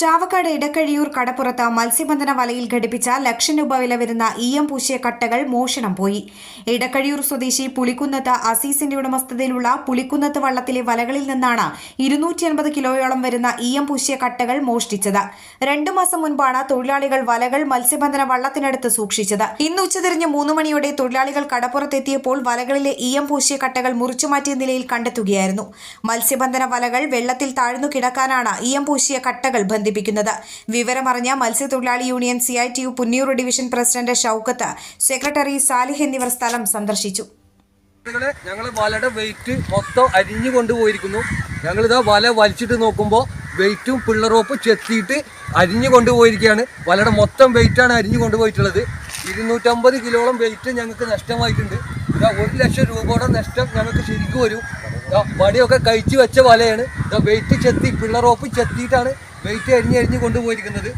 Chavakkad Edakkazhiyur കടപ്പുറത്ത് മത്സ്യബന്ധന വലയിൽ ഘടിപ്പിച്ച ലക്ഷം രൂപ വില വരുന്ന ഈയം പൂശിയ കട്ടകൾ മോഷണം പോയി. ഇടക്കഴിയൂർ സ്വദേശി പുളിക്കുന്നത്ത് അസീസിന്റെ ഉടമസ്ഥതയിലുള്ള പുളിക്കുന്നത്ത് വള്ളത്തിലെ വലകളിൽ നിന്നാണ് ഇരുന്നൂറ്റി അൻപത് കിലോയോളം വരുന്ന ഈയം പൂശിയ കട്ടകൾ മോഷ്ടിച്ചത്. രണ്ടു മാസം മുൻപാണ് തൊഴിലാളികൾ വലകൾ മത്സ്യബന്ധന വള്ളത്തിനടുത്ത് സൂക്ഷിച്ചത്. ഇന്ന് ഉച്ചതിരിഞ്ഞ് മൂന്ന് മണിയോടെ തൊഴിലാളികൾ കടപ്പുറത്തെത്തിയപ്പോൾ വലകളിലെ ഈയം പൂശിയ കട്ടകൾ മുറിച്ചുമാറ്റിയ നിലയിൽ കണ്ടെത്തുകയായിരുന്നു. മത്സ്യബന്ധന വലകൾ വെള്ളത്തിൽ താഴ്ന്നു കിടക്കാനാണ് ഈയം പൂശിയ കട്ടകൾ ബന്ധിപ്പിക്കുന്നത് വിവരമറിഞ്ഞ മത്സ്യത്തൊഴിലാളി union C I T U Punniyur division president Shoukath secretary Salih എന്നിവർ സ്ഥലം സന്ദർശിച്ചു. ഞങ്ങൾ വലയുടെ വെയിറ്റ് മൊത്തം അരിഞ്ഞു കൊണ്ടുപോയിരിക്കുന്നു. ഞങ്ങളിതാ വല വലിച്ചിട്ട് നോക്കുമ്പോൾ വെയിറ്റും പിള്ളറോപ്പും ചെത്തിയിട്ട് അരിഞ്ഞു കൊണ്ടുപോയിരിക്കുകയാണ്. വലയുടെ മൊത്തം വെയിറ്റാണ് അരിഞ്ഞു കൊണ്ടുപോയിട്ടുള്ളത്. ഇരുന്നൂറ്റമ്പത് കിലോളം വെയിറ്റ് ഞങ്ങൾക്ക് നഷ്ടമായിട്ടുണ്ട്. ഇതാ ഒരു ലക്ഷം രൂപയുടെ നഷ്ടം ഞങ്ങൾക്ക് ശരിക്കും വരും. വടിയൊക്കെ കഴിച്ചു വെച്ച വലയാണ്. വെയിറ്റ് ചെത്തി പിള്ളറോപ്പ് ചെത്തിയിട്ടാണ് വെയിറ്റ് അരിഞ്ഞ് അരിഞ്ഞ് കൊണ്ടുപോയിരിക്കുന്നത്.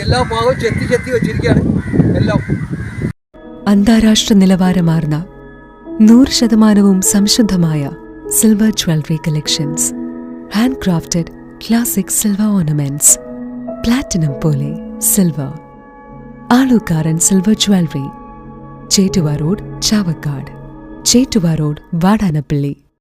എല്ലാ ഭാഗവും ചെത്തി ചെത്തി വെച്ചിരിക്കുകയാണ്. എല്ലാം. അന്താരാഷ്ട്ര നിലവാരമാർന്ന നൂറ് ശതമാനവും സംശുദ്ധമായ silver jewellery collections hand crafted classic silver ornaments platinum പോലെ silver Alukkaran silver jewellery Chettuva road Chavakkad. Chettuva road Vadanappally.